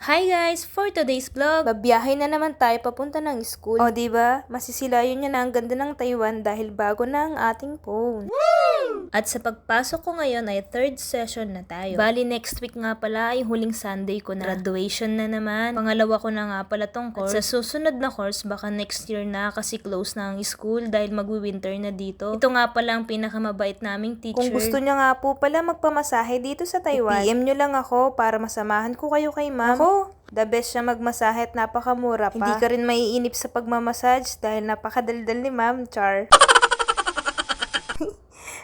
Hi guys! For today's vlog, babiyahe na naman tayo papunta ng school. O ba? Masisilayon niya na ang ganda ng Taiwan dahil bago na ang ating phone. At sa pagpasok ko ngayon ay third session na tayo. Bali next week nga pala ay huling Sunday ko na. Graduation na naman. Pangalawa ko na nga pala tong course. At sa susunod na course, baka next year na kasi close na ang school dahil magwi-winter na dito. Ito nga pala ang pinakamabait naming teacher. Kung gusto nyo nga po pala magpamasahe dito sa Taiwan, PM nyo lang ako para masamahan ko kayo kay ma'am. Ako, the best siya magmasahe at napakamura pa. Hindi ka rin maiinip sa pagmamassage dahil napakadaldal ni ma'am, Char.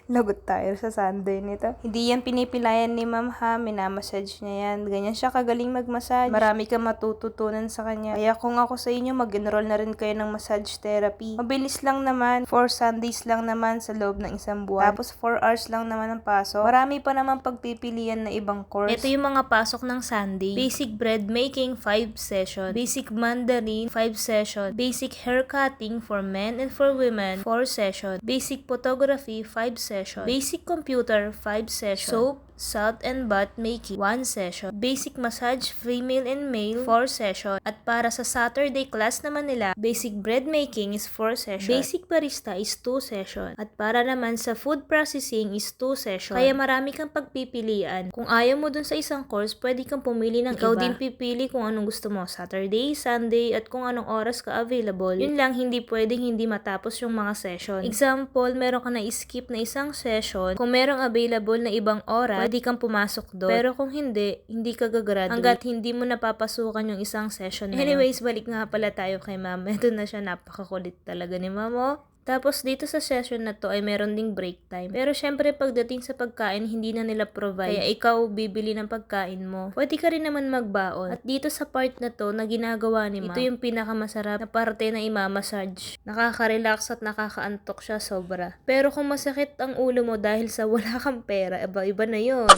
Lagot tayo sa Sunday nito. Hindi yan pinipilayan ni ma'am ha, minamassage niya yan. Ganyan siya kagaling magmassage. Marami kang matututunan sa kanya. Kaya kung ako sa inyo, mag-enroll na rin kayo ng massage therapy. Mabilis lang naman, 4 Sundays lang naman sa loob ng isang buwan. Tapos 4 hours lang naman ang pasok. Marami pa naman pagpipilian na ibang course. Ito yung mga pasok ng Sunday. Basic bread making, 5 session. Basic mandarin, 5 session. Basic hair cutting for men and for women, 4 session. Basic photography, 5 session. Basic computer, 5 session. Soap, salt and bath making, 1 session. Basic massage, female and male, 4 session. At para sa Saturday class naman nila, basic bread making is 4 session. Basic barista is 2 session. At para naman sa food processing is 2 session. Kaya marami kang pagpipilian. Kung ayaw mo dun sa isang course, pwede kang pumili ng Ikaw iba. din pipili kung anong gusto mo. Saturday, Sunday, at kung anong oras ka available. Yun lang, hindi pwedeng hindi matapos yung mga session. Example, meron ka na skip na isang session. Kung merong available na ibang oras, pwede kang pumasok doon. Pero kung hindi, hindi ka gagraduate. Hanggat hindi mo napapasukan yung isang session na yun. Anyways, balik nga pala tayo kay ma'am. Ito na siya, napakakulit talaga ni ma'am. Tapos dito sa session na to ay meron ding break time. Pero syempre pagdating sa pagkain, hindi na nila provide. Kaya ikaw bibili ng pagkain mo. Pwede ka rin naman magbaon. At dito sa part na to na ginagawa ni ma'am, ito yung pinakamasarap na parte na imamassage. Nakaka-relax at nakakaantok siya sobra. Pero kung masakit ang ulo mo dahil sa wala kang pera, iba, iba na yun.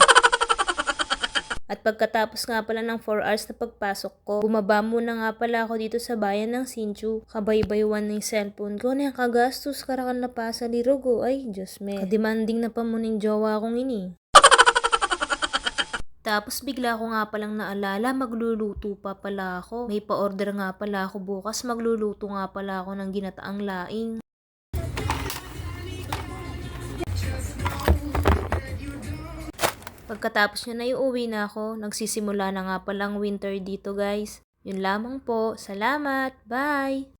At pagkatapos nga pala ng 4 hours na pagpasok ko, bumaba muna nga pala ako dito sa bayan ng Sinchu. Kabaybaywan yung cellphone ko. Na kagastos karakan na pa sa lirogo. Ay, Diyos me. Kademanding na pa mo ng jowa kong ini. Tapos bigla ko nga palang naalala, magluluto pa pala ako. May pa-order nga pala ako bukas, magluluto nga pala ako ng ginataang laing. Pagkatapos nyo na iuwi na ako, nagsisimula na nga palang winter dito guys. Yun lamang po. Salamat. Bye!